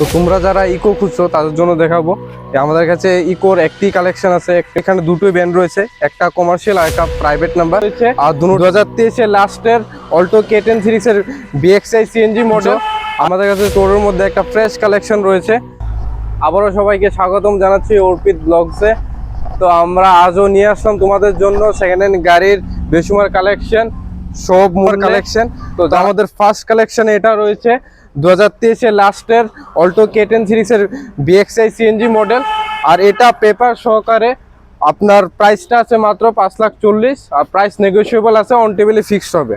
তো তোমরা যারা ইকো খুঁজছো তাদের জন্য দেখাবো। আমাদের কাছে ইকোর একটি কালেকশন আছে। এখানে দুটোই ব্যান্ড রয়েছে। একটা কমার্শিয়াল আর একটা প্রাইভেট নাম্বার রয়েছে। আর দু হাজার তেইশে লাস্টের অল্টো কেটেন সিরিজের বিএক্সআই সিএনজি মডেল আমাদের কাছে স্টোরের মধ্যে একটা ফ্রেশ কালেকশন রয়েছে। আবারও সবাইকে স্বাগতম জানাচ্ছি অর্পিত ব্লগসে তো আমরা আজও নিয়ে আসলাম তোমাদের জন্য সেকেন্ড হ্যান্ড গাড়ির বেসুমার কালেকশন সব মোর কালেকশন তো আমাদের ফার্স্ট কালেকশনে এটা রয়েছে। দু হাজার তেইশে লাস্টের অল্টো কেটেন সিরিজের বিএক্সআই সিএনজি মডেল আর এটা পেপার সহকারে আপনার প্রাইসটা আছে মাত্র পাঁচ লাখ চল্লিশ। আর প্রাইস নেগোসিয়েবল আছে অন টেবিলে ফিক্সড হবে।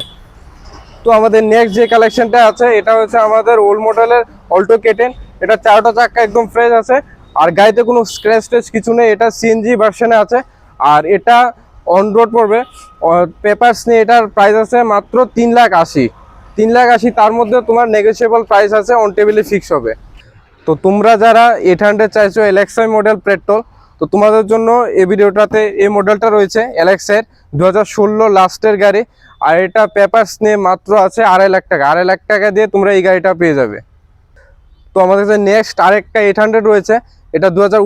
তো আমাদের নেক্সট যে কালেকশনটা আছে এটা হচ্ছে আমাদের ওল্ড মডেলের অল্টো কেটেন এটা চারটা চাক্কা একদম ফ্রেশ আছে। আর গাড়িতে কোনো স্ক্র্যাচ টেচ কিছু নেই এটা সিএনজি ভার্সনে আছে। আর এটা অন রোড পড়বে। পেপারস নিয়ে এটার প্রাইস আছে মাত্র তিন লাখ আশি। তিন লাখ আশি, তার মধ্যে তোমার নেগোসিয়েবল প্রাইস আছে অন টেবিলে ফিক্স হবে। তো তোমরা যারা এইট হান্ড্রেড চাইছো এলএক্সআই মডেল পেট্রোল তো তোমাদের জন্য এই ভিডিওটাতে এই মডেলটা রয়েছে এলএক্সের দু হাজার ষোলো লাস্টের গাড়ি। আর এটা পেপারস নিয়ে মাত্র আছে আড়াই লাখ টাকা। আড়াই লাখ টাকা দিয়ে তোমরা এই গাড়িটা পেয়ে যাবে। তো আমাদের কাছে নেক্সট আরেকটা এইট হান্ড্রেড রয়েছে। এটা দু হাজার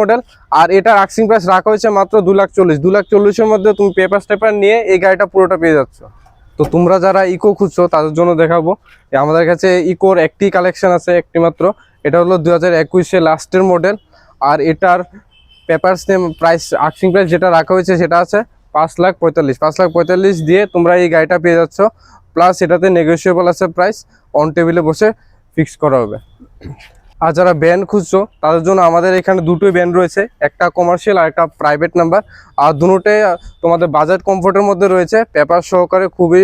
মডেল আর এটার আক্সিং প্রাইস রাখা হয়েছে মাত্র দু লাখ চল্লিশ দু লাখ চল্লিশের মধ্যে তুমি পেপার টেপার নিয়ে এই গাড়িটা পুরোটা পেয়ে যাচ্ছ। তো তোমরা যারা ইকো খুঁজছো, তাদের জন্য দেখাবো। আমাদের কাছে ইকোর একটি কালেকশন আছে, একটি মাত্র। এটা হলো দু হাজার একুশে লাস্টের মডেল আর এটার পেপারস নেম প্রাইস আক্সিং প্রাইস যেটা রাখা হয়েছে সেটা আছে পাঁচ লাখ পঁয়তাল্লিশ। পাঁচ লাখ পঁয়তাল্লিশ দিয়ে তোমরা এই গাড়িটা পেয়ে যাচ্ছ। প্লাস এটাতে নেগোসিয়েবল আছে প্রাইস অন টেবিলে বসে ফিক্স করা হবে। আর যারা ব্যান্ড খুঁজছো, তাদের জন্য আমাদের এখানে দুটোই ব্যান্ড রয়েছে, একটা কমার্শিয়াল আর একটা প্রাইভেট নাম্বার আর দুটোই তোমাদের বাজেট কমফোর্টের মধ্যে রয়েছে পেপার সহকারে খুবই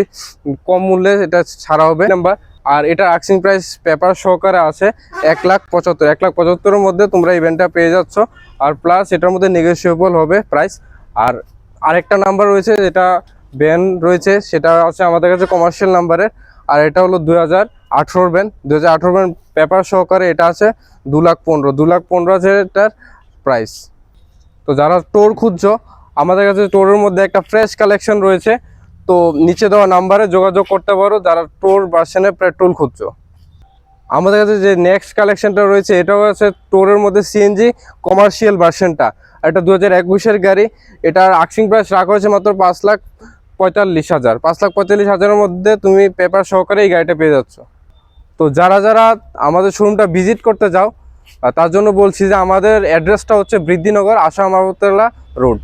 কম মূল্যে এটা ছাড়া হবে নাম্বার আর এটা আক্সিং প্রাইস পেপার সহকারে আছে এক লাখ পঁচাত্তর। এক লাখ পঁচাত্তরের মধ্যে তোমরা এই ব্যান্ডটা পেয়ে যাচ্ছ। আর প্লাস এটার মধ্যে নেগোসিয়েবল হবে প্রাইস আর আরেকটা নাম্বার রয়েছে, যেটা ব্যান রয়েছে, সেটা আছে আমাদের কাছে কমার্শিয়াল নাম্বারের আর এটা হলো দুই হাজার আঠেরোর ব্যান দু হাজার আঠেরো ব্যান পেপার সহকারে এটা আছে দু লাখ পনেরো দু লাখ পনেরো আছে এটার প্রাইস তো যারা টোর খুঁজছো, আমাদের কাছে টোরের মধ্যে একটা ফ্রেশ কালেকশন রয়েছে। তো নিচে দেওয়া নাম্বারে যোগাযোগ করতে পারো, যারা টোর ভার্সনে পেট্রোল খুঁজছো। আমাদের কাছে যে নেক্সট কালেকশনটা রয়েছে, এটাও আছে টোরের মধ্যে সিএনজি কমার্শিয়াল ভার্সনটা এটা দু হাজার একুশের গাড়ি, এটার আক্সিং প্রাইস রাখা হয়েছে মাত্র পাঁচ লাখ পঁয়তাল্লিশ হাজার। পাঁচ লাখ পঁয়তাল্লিশ হাজারের মধ্যে তুমি পেপার সহকারে এই গাড়িটা পেয়ে যাচ্ছ। তো যারা যারা আমাদের শোরুমটা ভিজিট করতে যাও তার জন্য বলছি যে আমাদের অ্যাড্রেসটা হচ্ছে বৃদ্ধিনগর আসাম আগরতলা রোড